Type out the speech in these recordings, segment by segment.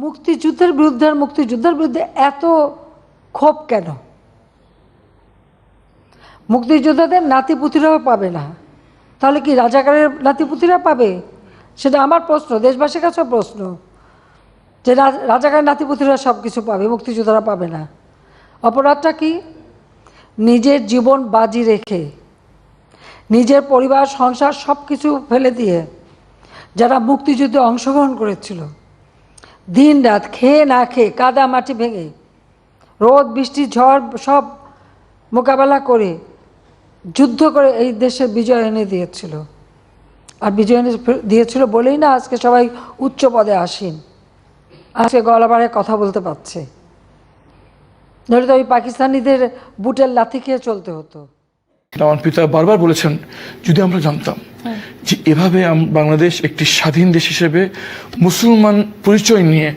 মুক্তিযুদ্ধের বিরুদ্ধে আর মুক্তিযুদ্ধের বিরুদ্ধে এত ক্ষোভ কেন? মুক্তিযোদ্ধাদের নাতিপুতিরাও পাবে না। তাহলে কি রাজাকারের নাতিপুতিরা পাবে? সেটা আমার প্রশ্ন, দেশবাসীর কাছেও প্রশ্ন। যে রা- রাজাকারের নাতিপুতিরা সব কিছু পাবে, মুক্তিযোদ্ধারা পাবে না। অপরাধটা কি? নিজের জীবন বাজি রেখে, নিজের পরিবার, সংসার সব কিছু ফেলে দিয়ে যারা মুক্তিযুদ্ধে অংশগ্রহণ করেছিল দিন রাত খেয়ে না খেয়ে কাদা মাটি ভেঙে রোদ বৃষ্টি ঝড় সব মোকাবেলা করে যুদ্ধ করে এই দেশে বিজয় এনে দিয়েছিল। আর বিজয় এনে দিয়েছিল বলেই না আজকে সবাই উচ্চ পদে আসেন। আজকে গলাবারে কথা বলতে পারছে। নইলে তো ওই পাকিস্তানিদের বুটের লাথি খেয়ে চলতে হতো। আমার পিতা বারবার বলেছেন যদি আমরা জানতাম যে এভাবে আম- বাংলাদেশ একটি স্বাধীন দেশ হিসেবে মুসলমান পরিচয় নিয়ে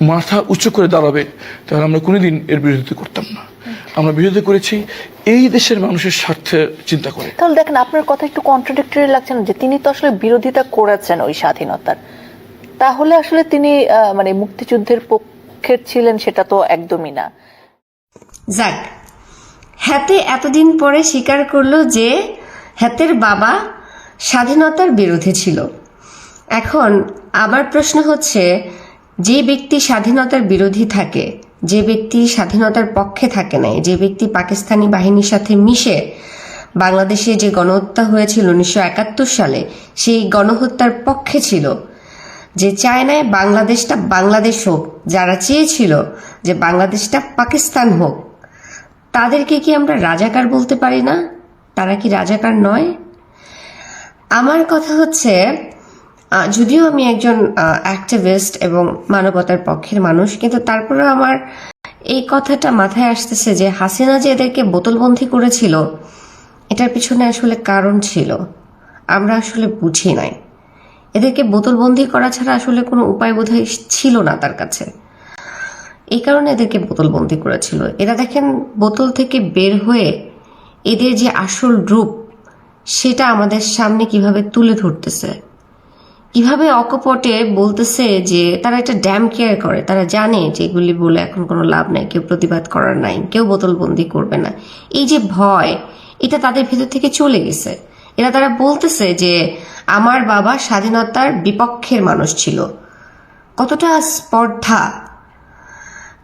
মাথা উঁচু করে দাঁড়াবে তাহলে আমরা কোনোদিন এর বিরোধিতা করতাম না। আমরা বিরোধিতা করেছি এই দেশের মানুষের স্বার্থে চিন্তা করে। তাহলে দেখেন আপনার কথা একটু কন্ট্রাডিক্টরি লাগছে না যে তিনি তো আসলে বিরোধিতা করেছেন ওই স্বাধীনতার। তাহলে আসলে তিনি মানে মুক্তিযুদ্ধের পক্ষের ছিলেন সেটা তো একদমই না। যাক হাতে এতদিন পরে স্বীকার করল যে হাতের বাবা স্বাধীনতার বিরোধী ছিল। এখন আবার প্রশ্ন হচ্ছে, যে ব্যক্তি স্বাধীনতার বিরোধী থাকে, যে ব্যক্তি স্বাধীনতার পক্ষে থাকে নাই, যে ব্যক্তি পাকিস্তানি বাহিনীর সাথে মিশে বাংলাদেশে যে গণহত্যা হয়েছিল উনিশশো একাত্তর সালে, সেই গণহত্যার পক্ষে ছিল। যে চায় নাই বাংলাদেশটা বাংলাদেশ হোক, যারা চেয়েছিল যে বাংলাদেশটা পাকিস্তান হোক, তাদেরকে কি আমরা রাজাকার বলতে পারি না? তারা কি রাজাকার নয়? আমার কথা হচ্ছে যদিও আমি একজন অ্যাক্টিভিস্ট এবং মানবতার পক্ষের মানুষ, কিন্তু তারপরেও আমার এই কথাটা মাথায় আসতেছে যে হাসিনা যে এদেরকে বোতলবন্দি করেছিল, এটার পিছনে আসলে কারণ ছিল। আমরা আসলে বুঝি নাই। এদেরকে বোতলবন্দি করা ছাড়া আসলে কোনো উপায় বোধহয় ছিল না তার কাছে। এই কারণে এদেরকে বোতলবন্দি করেছিল। এরা দেখেন, বোতল থেকে বের হয়ে এদের যে আসল রূপ সেটা আমাদের সামনে কীভাবে তুলে ধরতেছে? কীভাবে অকপটে বলতেছে যে তারা একটা ড্যাম কেয়ার করে? তারা জানে যে এগুলি বলে এখন কোনো লাভ নাই, কেউ প্রতিবাদ করার নাই, কেউ বোতলবন্দি করবে না। এই যে ভয়, এটা তাদের ভেতর থেকে চলে গেছে। এরা তারা বলতেছে যে আমার বাবা স্বাধীনতার বিপক্ষের মানুষ ছিল। কতটা স্পর্ধা।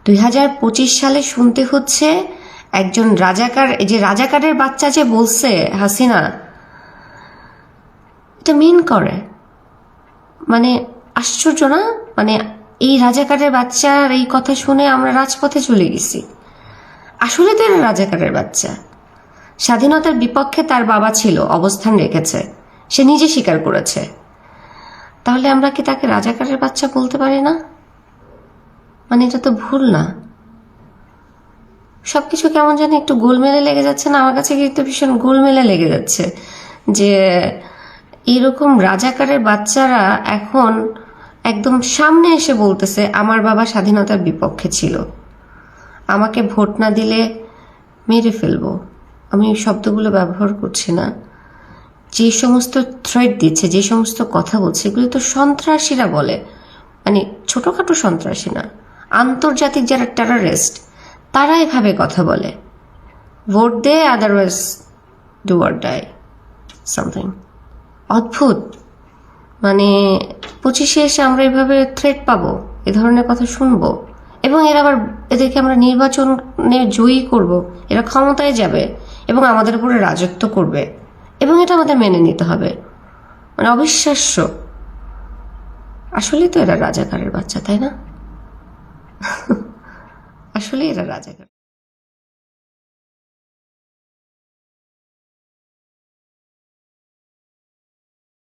দুই হাজার পঁচিশ সালে শুনতে হচ্ছে একজন রাজাকার, এই যে রাজাকারের বাচ্চা যে বলছে, হাসিনা এটা মিন করে। মানে আশ্চর্য না? মানে এই রাজাকারের বাচ্চার এই কথা শুনে আমরা রাজপথে চলে গেছি। আসলে তো এরা রাজাকারের বাচ্চা। স্বাধীনতার বিপক্ষে তার বাবা ছিল, অবস্থান রেখেছে। সে নিজে স্বীকার করেছে। তাহলে আমরা কি তাকে রাজাকারের বাচ্চা বলতে পারি না? মানে এটা তো ভুল না। সবকিছু কেমন জানি একটু গোলমেলে লেগে যাচ্ছে না? আমার কাছে কিন্তু ভীষণ গোলমেলে লেগে যাচ্ছে যে এরকম রাজাকারের বাচ্চারা এখন একদম সামনে এসে বলতেছে, আমার বাবা স্বাধীনতার বিপক্ষে ছিল। আমাকে ভোট না দিলে মেরে ফেলব। আমি শব্দগুলো ব্যবহার করছি না। যে সমস্ত থ্রেড দিচ্ছে, যে সমস্ত কথা বলছে, এগুলো তো সন্ত্রাসীরা বলে। মানে ছোটোখাটো সন্ত্রাসী না। আন্তর্জাতিক যারা টেররিস্ট তারা এভাবে কথা বলে। Vote they otherwise do or die something অদ্ভুত। মানে পঁচিশে এসে আমরা এভাবে থ্রেট পাবো, এ ধরনের কথা শুনব, এবং এরা আবার এদেরকে আমরা নির্বাচনে জয়ী করব, এরা ক্ষমতায় যাবে, এবং আমাদের উপরে রাজত্ব করবে, এবং এটা আমাদের মেনে নিতে হবে। মানে অবিশ্বাস্য। আসলেই তো এরা রাজাকারের বাচ্চা, তাই না? আসলে এরা রাজাকার।